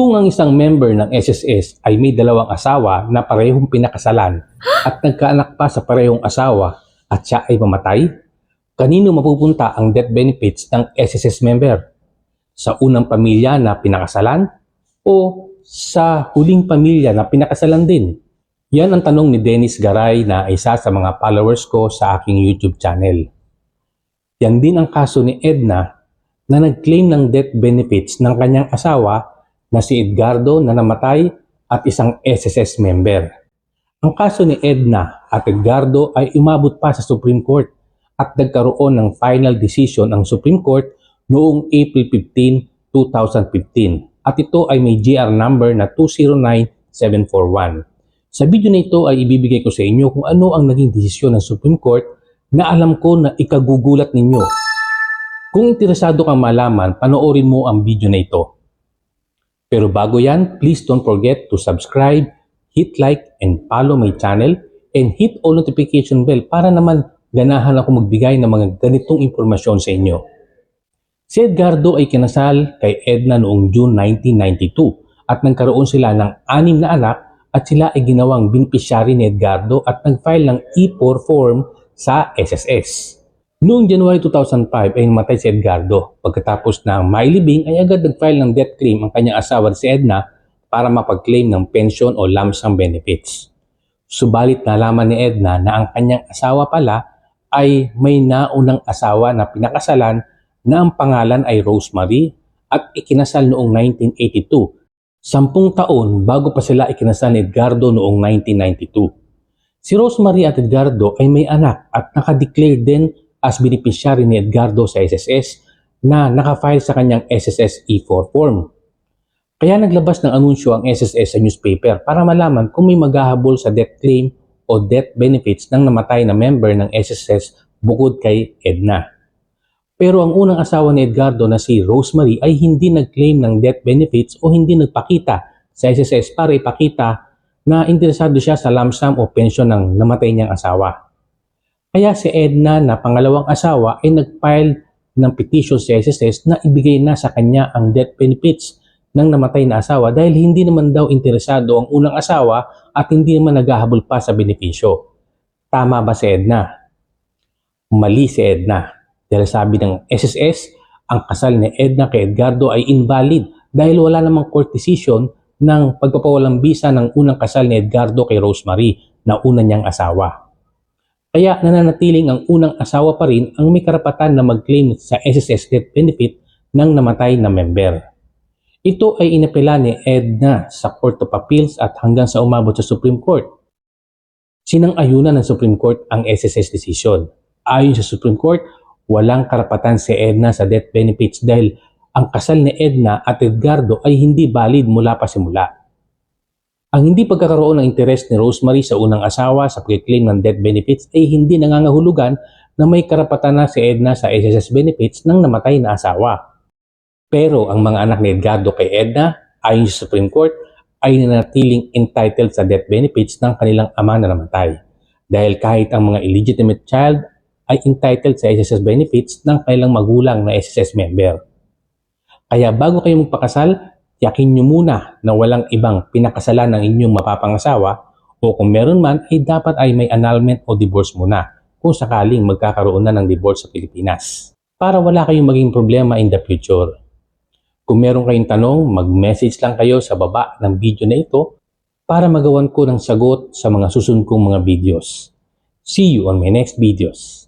Kung ang isang member ng SSS ay may dalawang asawa na parehong pinakasalan at nagkaanak pa sa parehong asawa at siya ay mamatay, kanino mapupunta ang death benefits ng SSS member? Sa unang pamilya na pinakasalan o sa huling pamilya na pinakasalan din? Yan ang tanong ni Dennis Garay na isa sa mga followers ko sa aking YouTube channel. Yan din ang kaso ni Edna na nag-claim ng death benefits ng kanyang asawa na si Edgardo na namatay at isang SSS member. Ang kaso ni Edna at Edgardo ay umabot pa sa Supreme Court at nagkaroon ng final decision ang Supreme Court noong April 15, 2015 at ito ay may GR number na 209741. Sa video na ito ay ibibigay ko sa inyo kung ano ang naging desisyon ng Supreme Court na alam ko na ikagugulat ninyo. Kung interesado kang malaman, panoorin mo ang video na ito. Pero bago yan, please don't forget to subscribe, hit like, and follow my channel, and hit all notification bell para naman ganahan ako magbigay ng mga ganitong impormasyon sa inyo. Si Edgardo ay kinasal kay Edna noong June 1992 at nagkaroon sila ng anim na anak at sila ay ginawang beneficiary ni Edgardo at nag-file ng E4 form sa SSS. Noong January 2005 ay namatay si Edgardo. Pagkatapos ng mailibing ay agad nag-file ng death claim ang kanyang asawa si Edna para mapag-claim ng pension o lump sum benefits. Subalit nalaman ni Edna na ang kanyang asawa pala ay may naunang asawa na pinakasalan na ang pangalan ay Rosemary at ikinasal noong 1982 Sampung taon bago pa sila ikinasal ni Edgardo noong 1992. Si Rosemary at Edgardo ay may anak at nakadeclare din as beneficiary ni Edgardo sa SSS na nakafile sa kanyang SSS E4 form. Kaya naglabas ng anunsyo ang SSS sa newspaper para malaman kung may maghahabol sa death claim o death benefits ng namatay na member ng SSS bukod kay Edna. Pero ang unang asawa ni Edgardo na si Rosemary ay hindi nag-claim ng death benefits o hindi nagpakita sa SSS para ipakita na interesado siya sa lump sum o pensyon ng namatay niyang asawa. Kaya si Edna na pangalawang asawa ay nag-file ng petition sa SSS na ibigay na sa kanya ang death benefits ng namatay na asawa dahil hindi naman daw interesado ang unang asawa at hindi naman naghahabol pa sa benepisyo. Tama ba si Edna? Mali si Edna. Dahil sabi ng SSS, ang kasal ni Edna kay Edgardo ay invalid dahil wala namang court decision ng pagpapawalang bisa ng unang kasal ni Edgardo kay Rosemary na una niyang asawa. Kaya nananatiling ang unang asawa pa rin ang may karapatan na mag-claim sa SSS death benefit ng namatay na member. Ito ay inapela ni Edna sa Court of Appeals at hanggang sa umabot sa Supreme Court. Sinang-ayunan ng Supreme Court ang SSS decision. Ayon sa Supreme Court, walang karapatan si Edna sa death benefits dahil ang kasal ni Edna at Edgardo ay hindi valid mula pa simula. Ang hindi pagkakaroon ng interes ni Rosemary sa unang asawa sa pag-claim ng death benefits ay hindi nangangahulugan na may karapatan na si Edna sa SSS benefits ng namatay na asawa. Pero ang mga anak ni Edgardo kay Edna, ayon sa Supreme Court, ay nanatiling entitled sa death benefits ng kanilang ama na namatay. Dahil kahit ang mga illegitimate child ay entitled sa SSS benefits ng kailang magulang na SSS member. Kaya bago kayo magpakasal, yakin nyo muna na walang ibang pinakasalan ng inyong mapapangasawa o kung meron man ay dapat ay may annulment o divorce muna kung sakaling magkakaroon na ng divorce sa Pilipinas para wala kayong maging problema in the future. Kung meron kayong tanong, mag-message lang kayo sa baba ng video na ito para magawan ko ng sagot sa mga susunod kong mga videos. See you on my next videos.